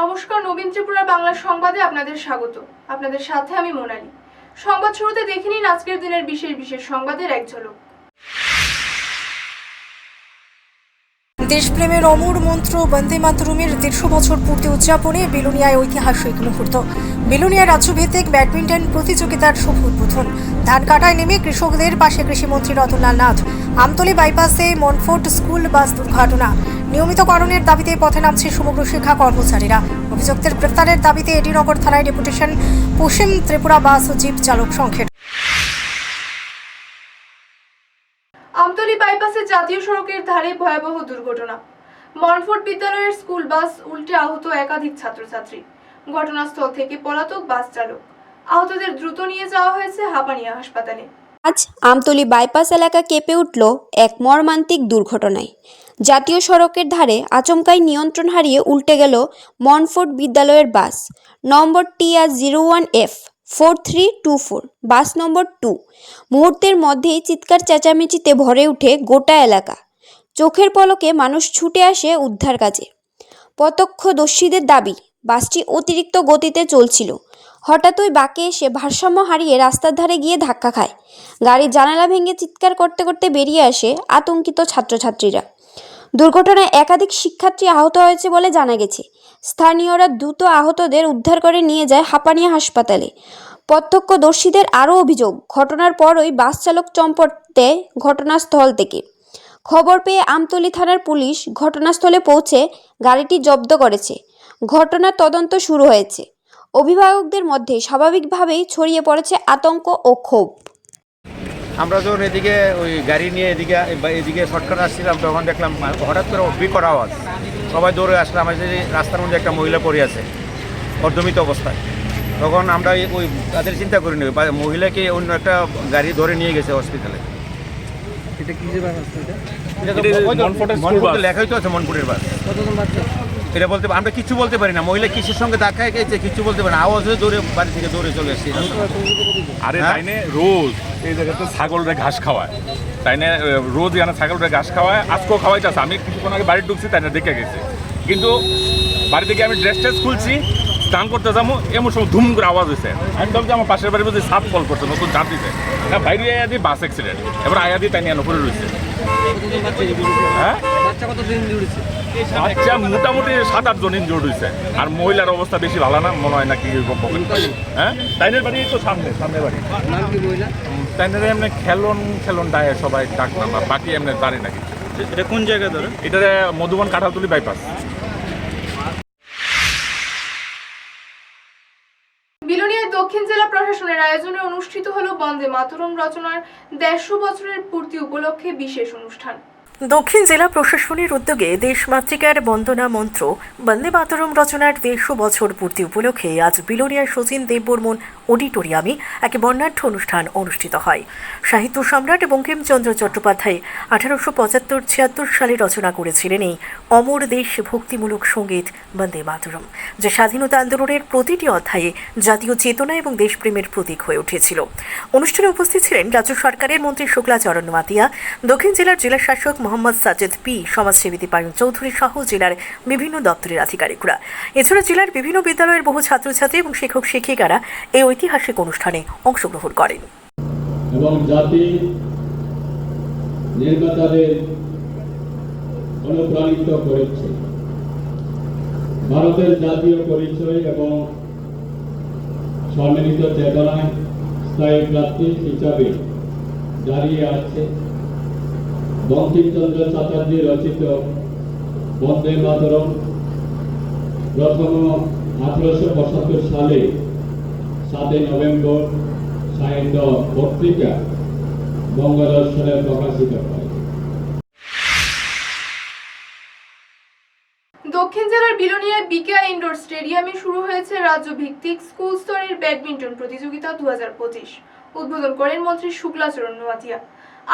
নমস্কার, নবীন ত্রিপুরা বাংলা সংবাদে আপনাদের স্বাগত। আপনাদের সাথে আমি মোনালি। সংবাদ শুরুতে দেখে নিন আজকের দিনের বিশেষ বিশেষ সংবাদের এক ঝলক। দেশপ্রেমের অমর মন্ত্র বন্দে মাতরমের দেড়শো বছর পূর্তি উদযাপনে বেলুনিয়ায় ঐতিহাসিক মুহূর্ত। বেলুনিয়া রাজ্যভিত্তিক ব্যাডমিন্টন প্রতিযোগিতার শুভ উদ্বোধন। ধান কাটায় নেমে কৃষকদের পাশে কৃষিমন্ত্রী রতনলাল নাথ। আমতলী বাইপাসে মনফোর্ট স্কুল বাস দুর্ঘটনা। নিয়মিতকরণের দাবিতে পথে নামছে সমগ্র শিক্ষা কর্মচারীরা। অভিযুক্তের গ্রেপ্তারের দাবিতে এডিনগর থানায় ডেপুটেশন পশ্চিম ত্রিপুরা বাস ও জিপ চালক সংঘের। আমতলী বাইপাসে জাতীয় সড়কের ধারে ভয়াবহ দুর্ঘটনা। মনফোর্ট বিদ্যালয়ের স্কুল বাস উল্টে আহত একাধিক ছাত্রছাত্রী। ঘটনাস্থল থেকে পলাতক বাস চালক। আহতদের দ্রুত নিয়ে যাওয়া হয়েছে হাপানিয়া হাসপাতালে। আজ আমতলী বাইপাস এলাকা কেঁপে উঠল এক মর্মান্তিক দুর্ঘটনায়। জাতীয় সড়কের ধারে আচমকাই নিয়ন্ত্রণ হারিয়ে উল্টে গেল মনফোর্ড বিদ্যালয়ের bus. Number TR zero one F, four three two four, bus number two. মুহূর্তের মধ্যেই চিৎকার চেঁচামেচিতে ভরে উঠে গোটা এলাকা। চোখের পলকে মানুষ ছুটে আসে উদ্ধার কাজে। প্রত্যক্ষদর্শীদের দাবি, বাসটি অতিরিক্ত গতিতে চলছিল। হঠাৎই বাঁকে এসে ভারসাম্য হারিয়ে রাস্তার ধারে গিয়ে ধাক্কা খায়। গাড়ির জানালা ভেঙে চিৎকার করতে করতে বেরিয়ে আসে আতঙ্কিত ছাত্রছাত্রীরা। দুর্ঘটনায় একাধিক শিক্ষার্থী আহত হয়েছে বলে জানা গেছে। স্থানীয়রা দ্রুত আহতদের উদ্ধার করে নিয়ে যায় হাঁপানিয়া হাসপাতালে। প্রত্যক্ষদর্শীদের আরও অভিযোগ, ঘটনার পরই বাস চালক চম্পট দেয় ঘটনাস্থল থেকে খবর পেয়ে আমতলী থানার পুলিশ ঘটনাস্থলে পৌঁছে গাড়িটি জব্দ করেছে। ঘটনার তদন্ত শুরু হয়েছে। অভিভাবকদের মধ্যে স্বাভাবিকভাবেই ছড়িয়ে পড়েছে আতঙ্ক ও ক্ষোভ। আমরা যখন এদিকে ওই গাড়ি নিয়ে এদিকে বা এদিকে শর্টকাট আসছিলাম তখন দেখলাম হঠাৎ করে বিকট আওয়াজ। সবাই দৌড়ে আসলাম আমার যে রাস্তার মধ্যে একটা মহিলা পড়ে আছে অর্ধমিত অবস্থায়। তখন আমরা ওই তাদের চিন্তা করিনি বা মহিলাকে অন্য একটা গাড়ি ধরে নিয়ে গেছে হসপিটালে এটা কি। লেখাই তো আছে মনপুরের বাস কতজন বাচ্চা? এটা বলতে আমরা কিছু বলতে পারি না। মহিলা কিসের সঙ্গে ধাক্কায় গেছে কিছু বলতে পারি না। আওয়াজ হয়ে দৌড়ে বাড়ি থেকে দৌড়ে চলে এসেছি আরে হ্যাঁ? তাইনে রোজ এই জায়গাতে ছাগলরা ঘাস খাওয়ায়। তাইনে আহ, রোজ এখানে ছাগলরা ঘাস খাওয়ায়। আজকেও খাওয়াইতেছে। আমি কিছুক্ষণ আগে বাড়ি ঢুকছি তাইনে দেখে গেছে। কিন্তু বাড়ি থেকে আমি ড্রেস ট্রেস খুলছি স্নান করতে যাব এমন সময় ধুম করে আওয়াজ হয়েছে আমি ভাবছি আমার পাশের বাড়ি বুঝি সাপ কল করছে নতুন চাপ দিতে না বাইরে আয়া দিয়ে বাস অ্যাক্সিডেন্ট এবার আয়া দিয়ে তাই নিয়ে উপরে রয়েছে হ্যাঁ? আচ্ছা মোটামুটি সাত আট জন ইনজোর্ড হয়েছে। আর মহিলার অবস্থা বেশি ভালো না মনে হয় না কি হ্যাঁ? তাইনের বাড়ি তো সামনে সামনে বাড়ি। তাইনের এমনি খেলন খেলন ডায় সবাই ডাক বাকি এমনি জানি নাকি। এটা কোন জায়গা ধরে? এটা মধুবন কাঁঠালতুলি বাইপাস দক্ষিণ জেলা প্রশাসনের আয়োজনে অনুষ্ঠিত হলো বন্দে মাতরম রচনার দেড়শো বছরের পূর্তি উপলক্ষে বিশেষ অনুষ্ঠান। দক্ষিণ জেলা প্রশাসনের উদ্যোগে দেশমাতৃকার বন্দনা মন্ত্র বন্দে মাতরম রচনার দেড়শো বছর পূর্তি উপলক্ষে আজ বিলোনিয়ার সচিন দেববর্মন অডিটোরিয়ামে এক বর্ণাঢ্য অনুষ্ঠান অনুষ্ঠিত হয়। সাহিত্য সম্রাট বঙ্কিমচন্দ্র চট্টোপাধ্যায় আঠারোশো পঁচাত্তর ছিয়াত্তর সালে রচনা করেছিলেন এই অমর দেশ ভক্তিমূলক সংগীত বন্দে মাতরম, যা স্বাধীনতা আন্দোলনের প্রতিটি অধ্যায়ে জাতীয় চেতনা এবং দেশপ্রেমের প্রতীক হয়ে উঠেছিল। অনুষ্ঠানে উপস্থিত ছিলেন রাজ্য সরকারের মন্ত্রী শুক্লাচরণ মাতিয়া, দক্ষিণ জেলার জেলা শাসক মোহাম্মদ সাজেদ পি, সমাজসেবী দীপায়ন চৌধুরী সহ জেলার বিভিন্ন দপ্তরের আধিকারিকরা। এছাড়া জেলার বিভিন্ন বিদ্যালয়ের বহু ছাত্রছাত্রী এবং শিক্ষক শিক্ষিকারা এই ঐতিহাসিক অনুষ্ঠানে অংশগ্রহণ করেন। এবং জাতি নির্মাতাদের অনুপ্রাণিত করেছে। ভারতের জাতীয় পরিচয় এবং সম্মিলিত চেতনায় স্থায়ী প্রার্থী হিসাবে দাঁড়িয়ে আছে বঙ্কিমচন্দ্র চ্যাটার্জি রচিত বন্দে মাতরম প্রথম আঠারোশো পঁচাত্তর সালে সাতই নভেম্বর সাহিত্য পত্রিকা বঙ্গদর্শনে প্রকাশিত দক্ষিণ জেলার বিলোনিয়ায় বিকেআ ইনডোর স্টেডিয়ামে শুরু হয়েছে রাজ্য ভিত্তিক স্কুল স্তরের ব্যাডমিন্টন প্রতিযোগিতা দু হাজার পঁচিশ। উদ্বোধন করেন মন্ত্রী শুক্লাচরণ নোয়াতিয়া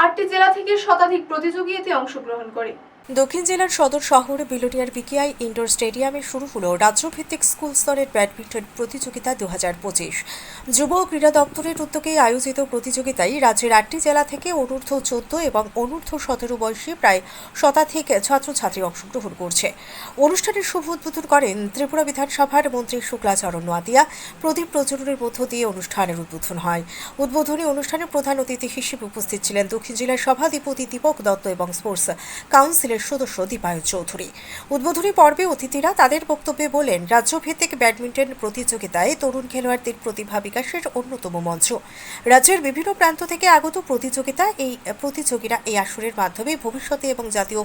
আটটি জেলা থেকে শতাধিক প্রতিযোগী এতে অংশগ্রহণ করে। দক্ষিণ জেলার সদর শহর বিলোনিয়ার বিকেআই ইনডোর স্টেডিয়ামে শুরু হলো রাজ্যভিত্তিক স্কুল স্তরের ব্যাডমিন্টন প্রতিযোগিতা দু হাজার পঁচিশ। যুব ক্রীড়া দপ্তরের উদ্যোগে আয়োজিত প্রতিযোগিতায় রাজ্যের আটটি জেলা থেকে অনূর্ধ্ব চোদ্দ এবং অনূর্ধ্ব সতেরো বয়সী প্রায় শতাধিক ছাত্রছাত্রী অংশগ্রহণ করছে। অনুষ্ঠানের শুভ উদ্বোধন করেন ত্রিপুরা বিধানসভার মন্ত্রী শুক্লাচরণ নোয়াতিয়া প্রদীপ প্রজ্বলনের মধ্য দিয়ে অনুষ্ঠানের উদ্বোধন হয়। উদ্বোধনী অনুষ্ঠানে প্রধান অতিথি হিসেবে উপস্থিত ছিলেন দক্ষিণ জেলার সভাধিপতি দীপক দত্ত এবং স্পোর্টস কাউন্সিলের সদস্য দীপায়ন চৌধুরী। উদ্বোধনী পর্বে অতিথিরা তাদের বক্তব্যে বলেন, রাজ্যভিত্তিক ব্যাডমিন্টন প্রতিযোগিতায় তরুণ খেলোয়াড়দের প্রতিভা বিকাশের অন্যতম মঞ্চ। রাজ্যের বিভিন্ন প্রান্ত থেকে আগত প্রতিযোগিতা এই, প্রতিযোগীরা এই আসরের মাধ্যমে ভবিষ্যতে এবং জাতীয়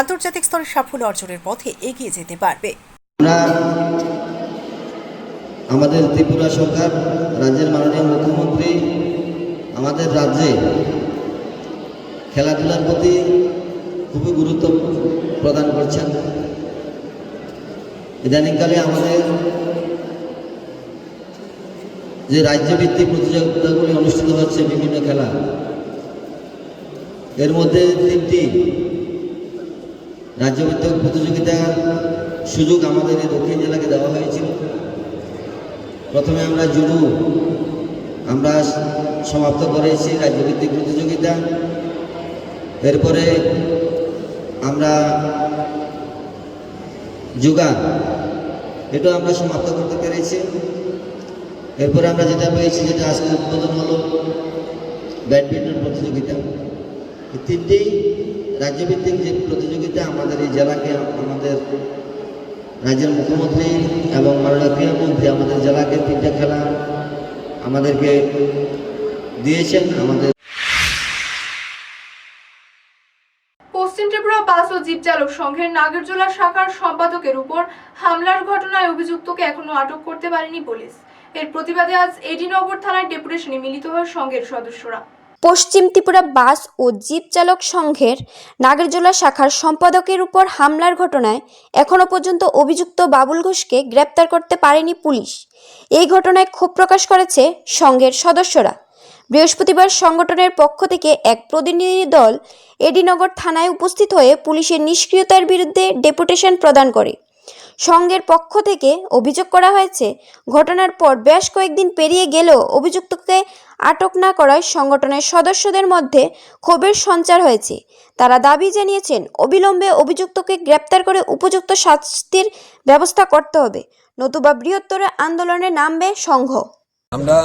আন্তর্জাতিক স্তরে সাফল্য অর্জনের পথে এগিয়ে যেতে পারবে। আমাদের ত্রিপুরা সরকার, রাজ্যের মাননীয় মুখ্যমন্ত্রী, আমাদের রাজ্যে খেলাধুলার প্রতি খুবই গুরুত্ব প্রদান করছেন। ইদানিংকালে আমাদের যে রাজ্যভিত্তিক প্রতিযোগিতাগুলি অনুষ্ঠিত হচ্ছে, বিভিন্ন খেলা, এর মধ্যে তিনটি রাজ্যভিত্তিক প্রতিযোগিতার সুযোগ আমাদের এই দক্ষিণ জেলাকে দেওয়া হয়েছিল। প্রথমে আমরা জুডু, আমরা সমাপ্ত করেছি রাজ্যভিত্তিক প্রতিযোগিতা। এরপরে আমরা যোগা এটাও আমরা সমাপ্ত করতে পেরেছি। এরপরে আমরা যেটা পেয়েছি, যেটা আজকে উদ্বোধন হলো ব্যাডমিন্টন প্রতিযোগিতা। তিনটি রাজ্যভিত্তিক যে প্রতিযোগিতা আমাদের এই জেলাকে, আমাদের রাজ্যের মুখ্যমন্ত্রী এবং মাননীয় ক্রীড়ামন্ত্রী আমাদের জেলাকে তিনটা খেলা আমাদেরকে দিয়েছেন। আমাদের বাস ও জিপ চালক সংঘের নাগরজোলা শাখার সম্পাদকের উপর হামলার ঘটনায় অভিযুক্তকে এখনও আটক করতে পারেনি পুলিশ। এর প্রতিবাদে আজ এডিনগর থানায় ডেপুটেশনে মিলিত হয় সংঘের সদস্যরা। পশ্চিম ত্রিপুরা বাস ও জিপ চালক সংঘের নাগরজোলা শাখার সম্পাদকের উপর হামলার ঘটনায় এখনও পর্যন্ত অভিযুক্ত বাবুল ঘোষকে গ্রেপ্তার করতে পারেনি পুলিশ। এই ঘটনায় ক্ষোভ প্রকাশ করেছে সংঘের সদস্যরা। বৃহস্পতিবার সংগঠনের পক্ষ থেকে এক প্রতিনিধি দল এডিনগর থানায় উপস্থিত হয়ে পুলিশের নিষ্ক্রিয়তার বিরুদ্ধে ডেপুটেশন প্রদান করে। সংঘের পক্ষ থেকে অভিযোগ করা হয়েছে, ঘটনার পর বেশ কয়েকদিন পেরিয়ে গেলেও অভিযুক্তকে আটক না করায় সংগঠনের সদস্যদের মধ্যে ক্ষোভের সঞ্চার হয়েছে। তারা দাবি জানিয়েছেন, অবিলম্বে অভিযুক্তকে গ্রেপ্তার করে উপযুক্ত শাস্তির ব্যবস্থা করতে হবে। নতুবা বৃহত্তর আন্দোলনে নামবে সংঘ। আমরা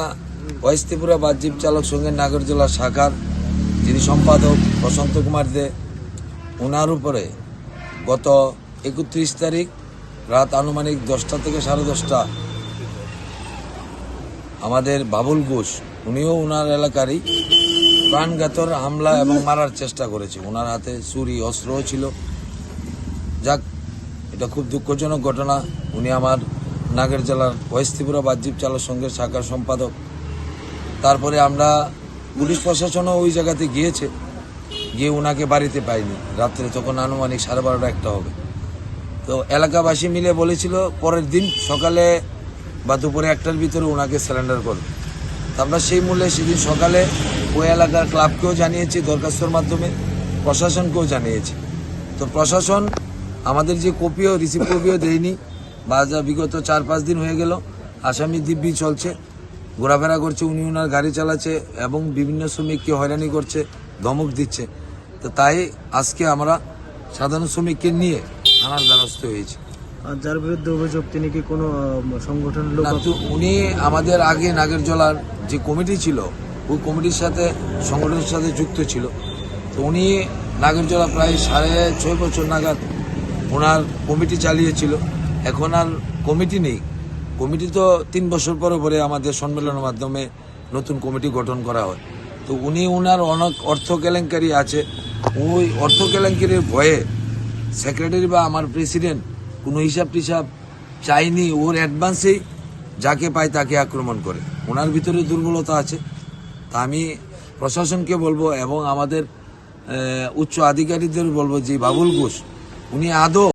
ওয়েস্ট ত্রিপুরা বাহ্যিক চালক সংঘের নাগরজোলা শাখার যিনি সম্পাদক বসন্ত কুমার দে ওনার উপরে গত একত্রিশ তারিখ রাত আনুমানিক দশটা থেকে সাড়ে দশটা আমাদের বাবুল ঘোষ, উনিও ওনার এলাকারই প্রাণঘাতর হামলা এবং মারার চেষ্টা করেছে। ওনার হাতে ছুরি, অস্ত্রও ছিল। যাক, এটা খুব দুঃখজনক ঘটনা। উনি আমার নাগের জেলার ওয়েস্ট ত্রিপুরা বাহ্যিক চালক সংঘের শাখার সম্পাদক। তারপরে আমরা পুলিশ প্রশাসনও ওই জায়গাতে গিয়েছে। গিয়ে ওনাকে বাড়িতে পাইনি। রাত্রে তখন আনুমানিক সাড়ে বারোটা একটা হবে। তো এলাকাবাসী মিলে বলেছিল, পরের দিন সকালে বা দুপুরে একটার ভিতরে ওনাকে সিলিন্ডার করবে। আমরা সেই মূল্যে সেদিন সকালে ওই এলাকার ক্লাবকেও জানিয়েছি, দরখাস্তর মাধ্যমে, প্রশাসনকেও জানিয়েছি। তো প্রশাসন আমাদের যে কপিও রিসিভ কপিও দেয়নি, বা যা বিগত চার পাঁচ দিন হয়ে গেল, আসামি দিব্যি চলছে। ঘোরাফেরা করছে উনি ওনার গাড়ি চালাচ্ছে এবং বিভিন্ন শ্রমিককে হয়রানি করছে ধমক দিচ্ছে। তো তাই আজকে আমরা সাধারণ শ্রমিককে নিয়ে থানার দ্বারস্থ হয়েছি। আর যার বিরুদ্ধে অভিযোগ তিনি কি কোনো সংগঠনের লোক উনি আমাদের আগে নাগেরজলার যে কমিটি ছিল ওই কমিটির সাথে সংগঠনের সাথে যুক্ত ছিল। তো উনি নাগেরজলা প্রায় সাড়ে ছয় বছর নাগাদ ওনার কমিটি চালিয়েছিল। এখন আর কমিটি নেই। কমিটি তো তিন বছর পরে পরে আমাদের সম্মেলনের মাধ্যমে নতুন কমিটি গঠন করা হয়। তো উনি ওনার অনেক অর্থ কেলেঙ্কারি আছে। ওই অর্থ কেলেঙ্কারির ভয়ে সেক্রেটারি বা আমার প্রেসিডেন্ট কোনো হিসাব টিসাব চাইনি। ওর অ্যাডভান্সেই যাকে পায় তাকে আক্রমণ করে। ওনার ভিতরে দুর্বলতা আছে। তা আমি প্রশাসনকে বলব এবং আমাদের উচ্চ আধিকারিকদের বলব যে বাবুল ঘোষ, উনি আদৌ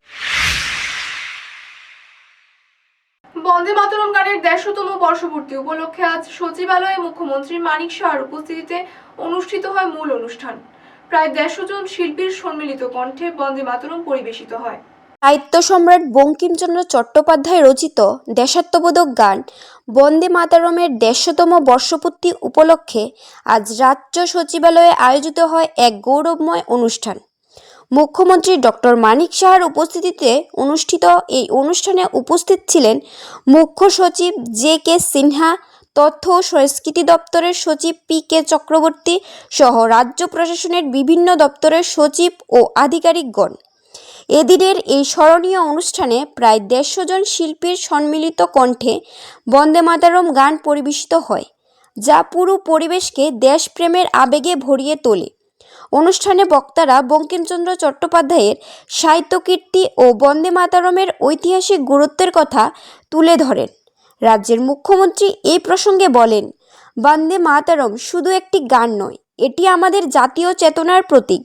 বন্দে মাতরম গানের দেড়শোতম বর্ষপূর্তি উপলক্ষে আজ সচিবালয়ে মুখ্যমন্ত্রী মানিক শাহর উপস্থিতিতে অনুষ্ঠিত হয় মূল অনুষ্ঠান। প্রায় দেড়শো জন শিল্পীর সম্মিলিত কণ্ঠে বন্দে মাতরম পরিবেশিত হয়। সাহিত্য সম্রাট বঙ্কিমচন্দ্র চট্টোপাধ্যায় রচিত দেশাত্মবোধক গান বন্দে মাতারমের দেড়শতম বর্ষপূর্তি উপলক্ষে আজ রাজ্য সচিবালয়ে আয়োজিত হয় এক গৌরবময় অনুষ্ঠান। মুখ্যমন্ত্রী ডক্টর মানিক সাহার উপস্থিতিতে অনুষ্ঠিত এই অনুষ্ঠানে উপস্থিত ছিলেন মুখ্য সচিব জে কে সিনহা, তথ্য ও সংস্কৃতি দপ্তরের সচিব পি কে চক্রবর্তী সহ রাজ্য প্রশাসনের বিভিন্ন দপ্তরের সচিব ও আধিকারিকগণ। এদিনের এই স্মরণীয় অনুষ্ঠানে প্রায় দেড়শো জন শিল্পীর সম্মিলিত কণ্ঠে বন্দে মাতারম গান পরিবেশিত হয়, যা পুরো পরিবেশকে দেশপ্রেমের আবেগে ভরিয়ে তোলে। অনুষ্ঠানে বক্তারা বঙ্কিমচন্দ্র চট্টোপাধ্যায়ের সাহিত্যকীর্তি ও বন্দে মাতারমের ঐতিহাসিক গুরুত্বের কথা তুলে ধরেন। রাজ্যের মুখ্যমন্ত্রী এই প্রসঙ্গে বলেন, বন্দে মাতারম শুধু একটি গান নয়, এটি আমাদের জাতীয় চেতনার প্রতীক।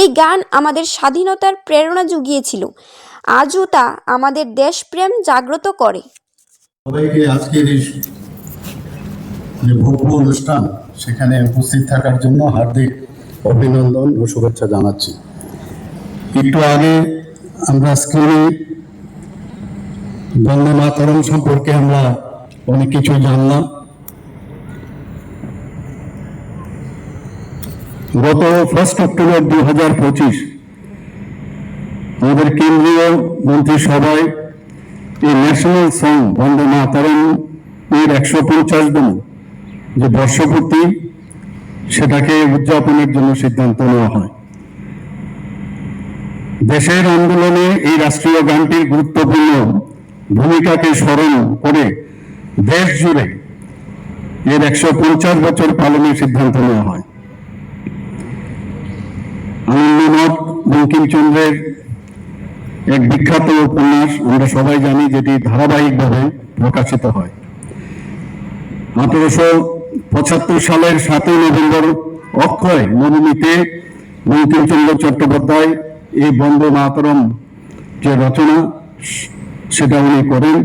এই গান আমাদের স্বাধীনতার প্রেরণা জুগিয়েছিল। আজও তা আমাদের দেশপ্রেম জাগ্রত করে। সবাইকে আজকের এই যে ভব্য অনুষ্ঠান, সেখানে উপস্থিত থাকার জন্য হার্দিক অভিনন্দন ও শুভেচ্ছা জানাচ্ছি। একটু আগে আমরা স্ক্রিনে বন্দে মাতরম সম্পর্কে আমরা অনেক কিছু জানলাম। গত ফার্স্ট অক্টোবর দু হাজার পঁচিশ আমাদের কেন্দ্রীয় মন্ত্রিসভায় এই ন্যাশনাল সং বন্দে মাতারম এর একশো পঞ্চাশতম যে বর্ষপূর্তি সেটাকে উদযাপনের জন্য সিদ্ধান্ত নেওয়া হয়। দেশের আন্দোলনে এই রাষ্ট্রীয় গানটির গুরুত্বপূর্ণ ভূমিকাকে স্মরণ করে দেশ জুড়ে এর একশো পঞ্চাশ বছর পালনের সিদ্ধান্ত নেওয়া হয়। আনন্দনাথ বঙ্কিমচন্দ্রের এক বিখ্যাত উপন্যাস, আমরা সবাই জানি, যেটি ধারাবাহিকভাবে প্রকাশিত হয়। আঠারোশো পঁচাত্তর সালের সাতই নভেম্বর অক্ষয় নবমীতে বঙ্কিমচন্দ্র চট্টোপাধ্যায় এই বন্দে মাতরম যে রচনা, সেটা উনি করেন।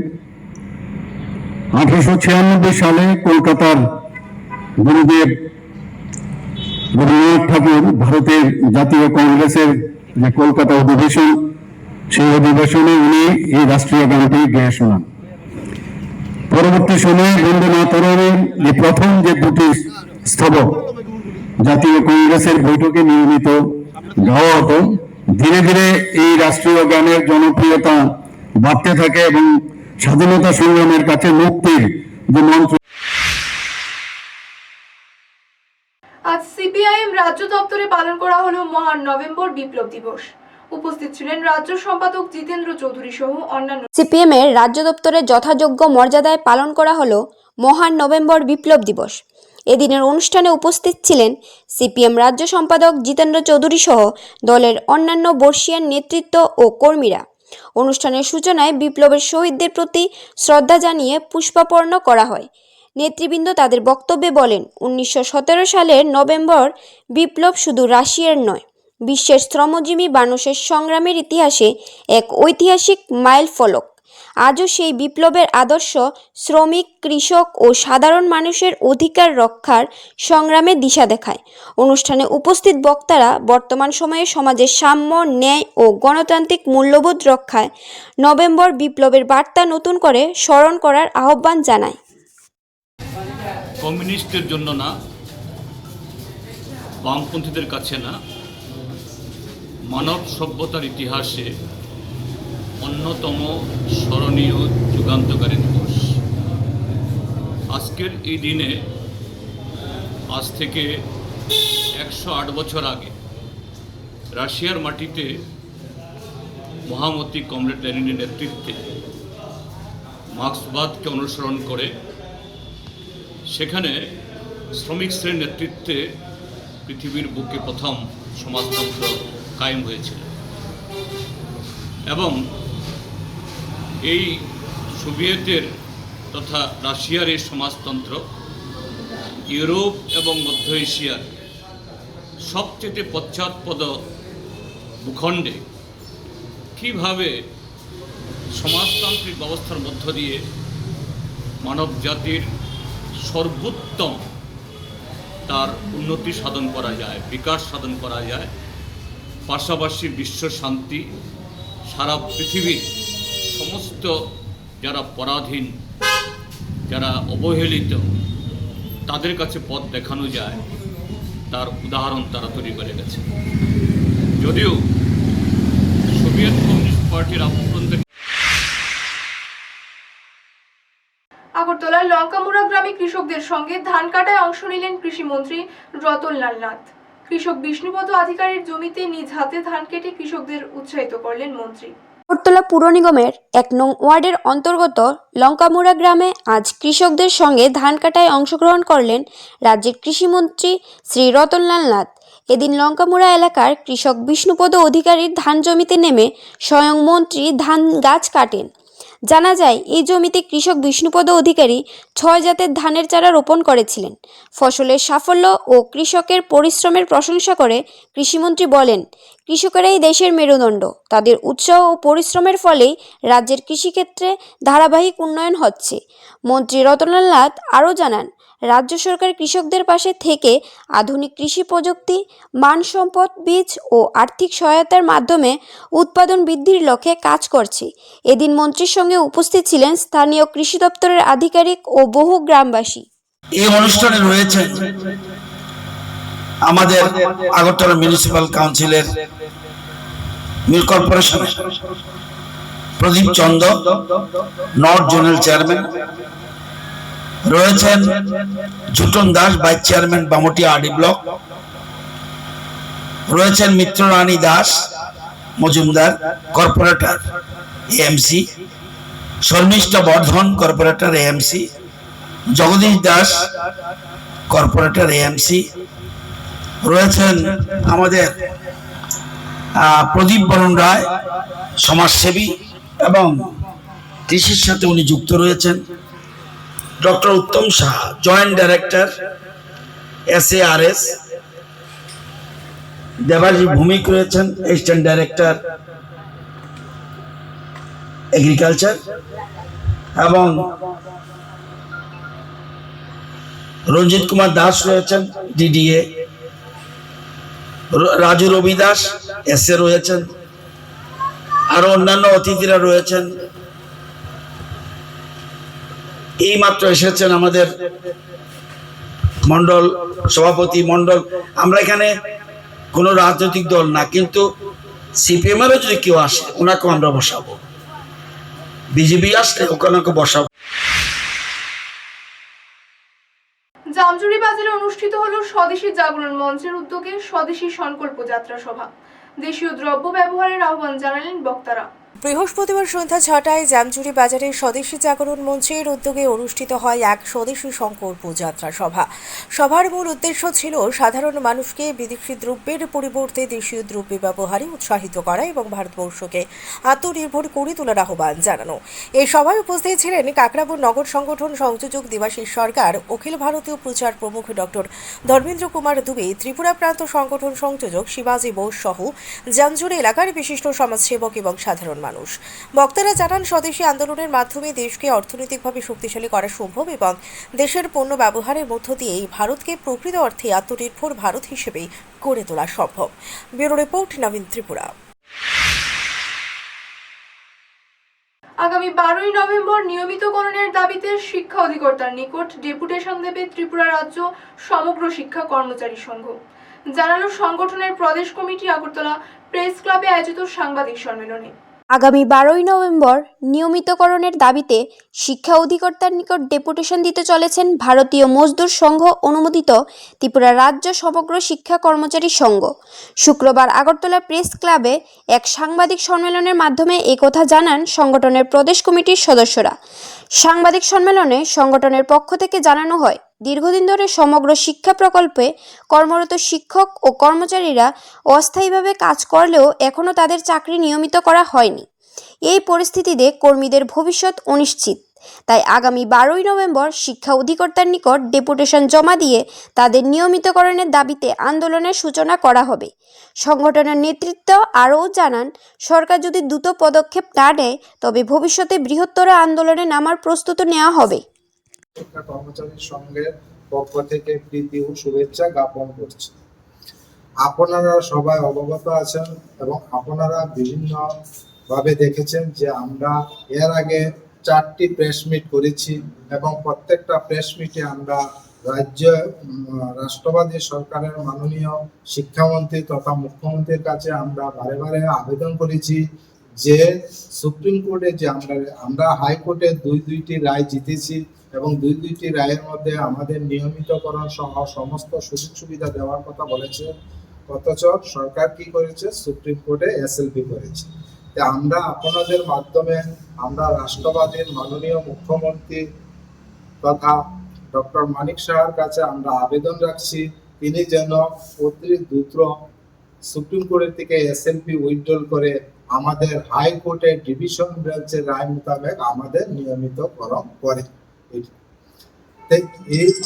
আঠারোশো ছিয়ানব্বই সালে কলকাতার গুরুদেব রবীন্দ্রনাথ ঠাকুর ভারতের জাতীয় কংগ্রেসের যে কলকাতা অধিবেশন, সেই অধিবেশনে উনি এই রাষ্ট্রীয় গানটি গেয়ে শোনান। পরবর্তী সময়ে বন্দে মাতরমের যে প্রথম যে দুটি স্তবক জাতীয় কংগ্রেসের বৈঠকে নিয়মিত গাওয়া হতো, ধীরে ধীরে এই রাষ্ট্রীয় গানের জনপ্রিয়তা বাড়তে থাকে এবং স্বাধীনতা সংগ্রামের কাছে মুক্তির যে মন্ত্র আজ সিপিআইএম রাজ্য দপ্তরে পালন করা হলো মহান নভেম্বর বিপ্লব দিবস। উপস্থিত ছিলেন রাজ্য সম্পাদক জিতেন্দ্র চৌধুরী সহ অন্যান্য সিপিএম এর রাজ্য দপ্তরে যথাযোগ্য মর্যাদায় পালন করা হলো মহান নভেম্বর বিপ্লব দিবস। এদিনের অনুষ্ঠানে উপস্থিত ছিলেন সিপিএম রাজ্য সম্পাদক জিতেন্দ্র চৌধুরী সহ দলের অন্যান্য বর্ষিয়ান নেতৃত্ব ও কর্মীরা। অনুষ্ঠানের সূচনায় বিপ্লবের শহীদদের প্রতি শ্রদ্ধা জানিয়ে পুষ্পাপর্ণ করা হয়। নেতৃবৃন্দ তাদের বক্তব্যে বলেন, উনিশশো সতেরো সালের নভেম্বর বিপ্লব শুধু রাশিয়ার নয় বিশ্বের শ্রমজীবী মানুষের সংগ্রামের ইতিহাসে এক ঐতিহাসিক মাইল ফলক। আজও সেই বিপ্লবের আদর্শ শ্রমিক, কৃষক ও সাধারণ মানুষের অধিকার রক্ষার সংগ্রামে দিশা দেখায়। অনুষ্ঠানে উপস্থিত বক্তারা বর্তমান সময়ে সমাজের সাম্য, ন্যায় ও গণতান্ত্রিক মূল্যবোধ রক্ষায় নভেম্বর বিপ্লবের বার্তা নতুন করে স্মরণ করার আহ্বান জানায়। কমিউনিস্টের জন্য না, বামপন্থীদের কাছে না মানব সভ্যতার ইতিহাসে অন্যতম স্মরণীয় যুগান্তকারী দিবস। আজকের এই দিনে আজ থেকে একশো আট বছর আগে রাশিয়ার মাটিতে মহামতি কমরেড লেনিনের নেতৃত্বে মার্ক্সবাদকে অনুসরণ করে সেখানে শ্রমিক শ্রেণির নেতৃত্বে পৃথিবীর বুকে প্রথম সমাজতন্ত্র কায়েম হয়েছিল। এবং এই সোভিয়েতের তথা রাশিয়ার এই সমাজতন্ত্র, ইউরোপ এবং মধ্য এশিয়ার সবচেয়ে পশ্চাৎপদ ভূখণ্ডে কীভাবে সমাজতান্ত্রিক ব্যবস্থার মধ্য দিয়ে মানব জাতির সর্বোত্তম তার উন্নতি সাধন করা যায়, বিকাশ সাধন করা যায় পাশাপাশি বিশ্ব শান্তি, সারা পৃথিবীর সমস্ত যারা পরাধীন, যারা অবহেলিত, তাদের কাছে পথ দেখানো যায়, তার উদাহরণ তারা তৈরি করে গেছে। যদিও সোভিয়েত কমিউনিস্ট পার্টির আক্রমণ আগরতলার লঙ্কামুড়া গ্রামে কৃষকদের সঙ্গে ধান কাটায় অংশ নিলেন কৃষিমন্ত্রী রতনলাল নাথ। কৃষক বিষ্ণুপদ আধিকারীর জমিতে নিজ হাতে ধান কেটে কৃষকদের উৎসাহিত করলেন মন্ত্রী। আগরতলা পুর নিগমের এক নং ওয়ার্ডের অন্তর্গত লঙ্কামুড়া গ্রামে আজ কৃষকদের সঙ্গে ধান কাটায় অংশগ্রহণ করলেন রাজ্যের কৃষিমন্ত্রী শ্রী রতনলাল নাথ। এদিন লঙ্কামুড়া এলাকার কৃষক বিষ্ণুপদ অধিকারীর ধান জমিতে নেমে স্বয়ং মন্ত্রী ধান গাছ কাটেন। জানা যায়, এই জমিতে কৃষক বিষ্ণুপদ অধিকারী ছয় জাতের ধানের চারা রোপণ করেছিলেন। ফসলের সাফল্য ও কৃষকের পরিশ্রমের প্রশংসা করে কৃষিমন্ত্রী বলেন, কৃষকেরাই দেশের মেরুদণ্ড। তাদের উৎসাহ ও পরিশ্রমের ফলেই রাজ্যের কৃষিক্ষেত্রে ধারাবাহিক উন্নয়ন হচ্ছে। মন্ত্রী রতনলাল নাথ আরও জানান রাজ্য সরকার কৃষকদের পাশে থেকে আধুনিক কৃষি প্রযুক্তি, মানসম্পদ, বীজ ও আর্থিক সহায়তার মাধ্যমে উৎপাদন বৃদ্ধির লক্ষ্যে কাজ করছে। এদিন মন্ত্রীর সঙ্গে উপস্থিত ছিলেন স্থানীয় কৃষি দপ্তরের আধিকারিক ও বহু গ্রামবাসী। এই অনুষ্ঠানে রয়েছে আমাদের আগরতলা মিউনিসিপাল কাউন্সিলের মিল corporation Pradip Chanda, north zonal chairman রয়েছেন ঝুটন দাস, ভাইস চেয়ারম্যান বামটি আরডি ব্লক। রয়েছেন Mitra Rani Das, Majumdar, corporator, AMC. Sharmistha Bardhan, corporator, AMC. Jagadish Das, corporator, AMC. রয়েছেন আমাদের প্রদীপ বরণ রায়, সমাজসেবী এবং কৃষির সাথে উনি যুক্ত রয়েছেন। Doctor Uttam Saha joint director S A R S Debaji Bhowmik রয়েছেন অ্যাসিস্ট্যান্ট ডাইরেক্টর এগ্রিকালচার এবং রঞ্জিত কুমার দাস রয়েছেন DDA Raju Rabi Das S A রয়েছেন, আরও অন্যান্য অতিথিরা রয়েছেন এই মাত্র এসেছেন আমাদের মন্ডল সভাপতি মন্ডল আমরা এখানে কোনো রাজনৈতিক দল না, কিন্তু সিপিএম এরও যদি কেউ আসে ওনাকে আমরা বসাবো। বিজেপি আসলে ওখানে বসাবো। জামজুরি বাজারে অনুষ্ঠিত হলো স্বদেশী জাগরণ মঞ্চের উদ্যোগে স্বদেশী সংকল্প যাত্রা সভা। দেশীয় দ্রব্য ব্যবহারের আহ্বান জানালেন বক্তারা। বৃহস্পতিবার সন্ধ্যা ছটায় জামচুরি বাজারে স্বদেশী জাগরণ মঞ্চের উদ্যোগে অনুষ্ঠিত হয় এক স্বদেশী সংকল্প যাত্রা সভা। সভার মূল উদ্দেশ্য ছিল সাধারণ মানুষকে বিদেশি দ্রব্যের পরিবর্তে দেশীয় দ্রব্য ব্যবহারে উৎসাহিত করা এবং ভারতবর্ষকে আত্মনির্ভর করে তোলার আহ্বান জানানো। এই সভায় উপস্থিত ছিলেন কাকরাপুর নগর সংগঠন সংযোজক দেবাশিস সরকার, অখিল ভারতীয় প্রচার প্রমুখ ডক্টর ধর্মেন্দ্র কুমার দুবে, ত্রিপুরা প্রান্ত সংগঠন সংযোজক শিবাজী বোস সহ জামজুরি এলাকার বিশিষ্ট সমাজসেবক এবং সাধারণ মানুষ। বক্তারা জানান, স্বদেশী আন্দোলনের মাধ্যমে দেশকে অর্থনৈতিকভাবে শক্তিশালী করা সম্ভব এবং দেশের পণ্য ব্যবহারের মধ্য দিয়েই ভারতকে প্রকৃত অর্থে আত্মনির্ভর ভারত হিসেবেই গড়ে তোলা সম্ভব। Bureau report, Nabin Tripura. আগামী বারোই নভেম্বর নিয়মিতকরণের দাবিতে শিক্ষা অধিকর্তার নিকট ডেপুটেশন দেবে ত্রিপুরা রাজ্য সমগ্র শিক্ষা কর্মচারী সংঘ। জানালো সংগঠনের প্রদেশ কমিটি আগরতলা প্রেস ক্লাবে আয়োজিত সাংবাদিক সম্মেলনে। আগামী বারোই নভেম্বর নিয়মিতকরণের দাবিতে শিক্ষা অধিকর্তার নিকট ডেপুটেশন দিতে চলেছেন ভারতীয় মজদুর সংঘ অনুমোদিত ত্রিপুরা রাজ্য সমগ্র শিক্ষা কর্মচারী সংঘ। শুক্রবার আগরতলা প্রেস ক্লাবে এক সাংবাদিক সম্মেলনের মাধ্যমে একথা জানান সংগঠনের প্রদেশ কমিটির সদস্যরা। সাংবাদিক সম্মেলনে সংগঠনের পক্ষ থেকে জানানো হয়, দীর্ঘদিন ধরে সমগ্র শিক্ষা প্রকল্পে কর্মরত শিক্ষক ও কর্মচারীরা অস্থায়ীভাবে কাজ করলেও এখনও তাদের চাকরি নিয়মিত করা হয়নি। এই পরিস্থিতিতে কর্মীদের ভবিষ্যৎ অনিশ্চিত। তাই আগামী বারোই নভেম্বর শিক্ষা অধিকর্তার নিকট ডেপুটেশন জমা দিয়ে তাদের নিয়মিতকরণের দাবিতে আন্দোলনের সূচনা করা হবে। সংগঠনের নেতৃত্ব আরও জানান, সরকার যদি দ্রুত পদক্ষেপ না নেয়, তবে ভবিষ্যতে বৃহত্তর আন্দোলনে নামার প্রস্তুতি নেওয়া হবে। শিক্ষা কর্মচারীর সঙ্গে পক্ষ থেকে প্রীতি ও শুভেচ্ছা জ্ঞাপন করছি। আপনারা সবাই অবগত আছেন এবং আপনারা বিভিন্ন ভাবে দেখেছেন যে আমরা এর আগে চারটি প্রেস মিট করেছি এবং প্রত্যেকটা প্রেস মিটে আমরা রাজ্য রাষ্ট্রবাদী সরকারের মাননীয় শিক্ষামন্ত্রী তথা মুখ্যমন্ত্রীর কাছে আমরা বারে বারে আবেদন করেছি যে সুপ্রিম কোর্টে যে আমরা আমরা হাইকোর্টে দুই দুইটি রায় জিতেছি এবং দুই দুইটি রায়ের মধ্যে আমাদের নিয়মিতকরণ সহ সমস্ত সুযোগ সুবিধা দেওয়ার কথা বলেছে। অথচ সরকার কি করেছে? সুপ্রিম কোর্টে এসএলপি করেছে। তা আমরা আপনাদের মাধ্যমে আমরা রাষ্ট্রবাদীর মাননীয় মুখ্যমন্ত্রী তথা ডক্টর মানিক সাহার কাছে আমরা আবেদন রাখছি। তিনি যেন অতি দ্রুত সুপ্রিম কোর্টের থেকে এসএলপি উইথড্রল করে আমাদের হাইকোর্টের ডিভিশন ব্রাঞ্চের রায় মোতাবেক আমাদের নিয়মিতকরণ করে এই-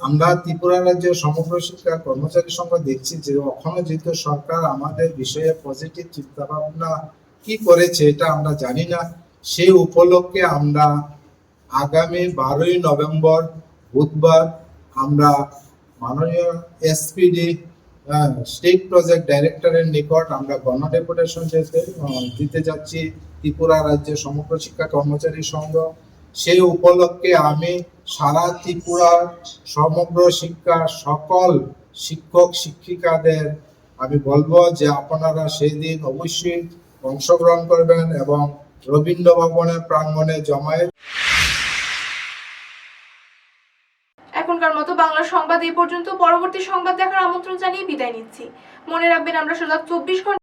আমরা ত্রিপুরা রাজ্যের সমগ্র শিক্ষা কর্মচারী সংঘ দেখছি যে এখনও যেহেতু সরকার আমাদের বিষয়ে পজিটিভ চিন্তা ভাবনা কি করেছে এটা আমরা জানি না। সেই উপলক্ষে আমরা আগামী বারোই নভেম্বর বুধবার আমরা মাননীয় এসপিডি স্টেট প্রজেক্ট ডাইরেক্টরের নিকট আমরা গণ ডেপুটেশন দিতে যাচ্ছি ত্রিপুরা রাজ্যের সমগ্র শিক্ষা কর্মচারী সংঘ। সেই উপলক্ষে আমি সারা ত্রিপুরার সমগ্র শিক্ষা সকল শিক্ষক শিক্ষিকাদের আমি বলব যে আপনারা সেই দিন অবশ্যই অংশগ্রহণ করবেন এবং রবীন্দ্র ভবনের প্রাঙ্গণে জমায়েত বাংলা সংবাদ এই পর্যন্ত। পরবর্তী সংবাদ দেখার আমন্ত্রণ জানিয়ে বিদায় নিচ্ছি। মনে রাখবেন আমরা সোজা চব্বিশ ঘণ্টা